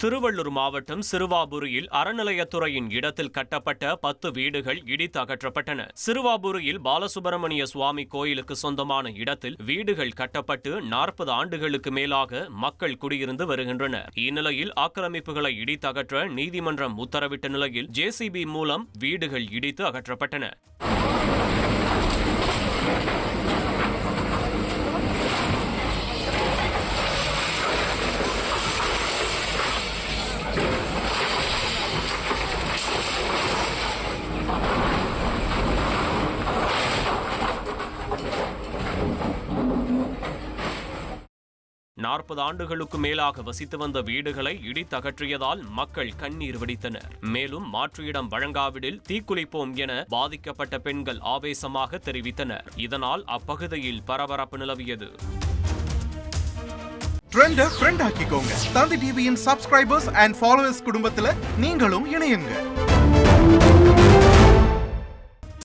திருவள்ளூர் மாவட்டம் சிறுவாபுரியில் அறநிலையத்துறையின் இடத்தில் கட்டப்பட்ட பத்து வீடுகள் இடித்து அகற்றப்பட்டன சிறுவாபுரியில் பாலசுப்பிரமணிய சுவாமி கோயிலுக்கு சொந்தமான இடத்தில் வீடுகள் கட்டப்பட்டு நாற்பது ஆண்டுகளுக்கு மேலாக மக்கள் குடியிருந்து வருகின்றனர். இந்நிலையில் ஆக்கிரமிப்புகளை இடித்து அகற்ற நீதிமன்றம் உத்தரவிட்ட நிலையில் ஜேசிபி மூலம் வீடுகள் இடித்து அகற்றப்பட்டன. நாற்பது ஆண்டுகளுக்கு மேலாக வசித்து வந்த வீடுகளை இடித்தகற்றியதால் மக்கள் கண்ணீர் வடித்தனர். மேலும் மாற்று இடம் வழங்காவிடில் தீக்குளிப்போம் என பாதிக்கப்பட்ட பெண்கள் ஆவேசமாக தெரிவித்தனர். இதனால் அப்பகுதியில் பரபரப்பு நிலவியது. தந்தி டிவியின் சப்ஸ்கிரைபர்ஸ் அண்ட் ஃபாலோவர்ஸ் குடும்பத்துல நீங்களும் இணையுங்கள்